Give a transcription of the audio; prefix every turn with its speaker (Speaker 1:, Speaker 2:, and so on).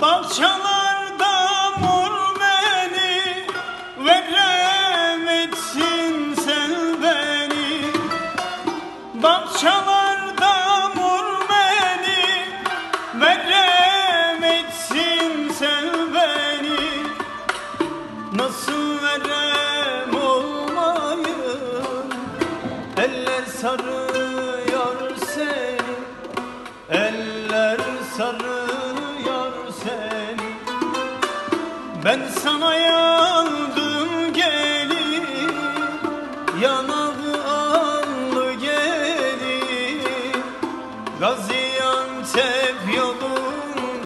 Speaker 1: Bahçelerde mor beni Veremezsin sen beni. Bahçelerde mor beni Veremezsin sen beni. Nasıl verem olmayın? Eller sarıyor seni Eller sarıyor yar seni. Ben sana yandım gelin Yanağı allı gelin. Gaziantep yolu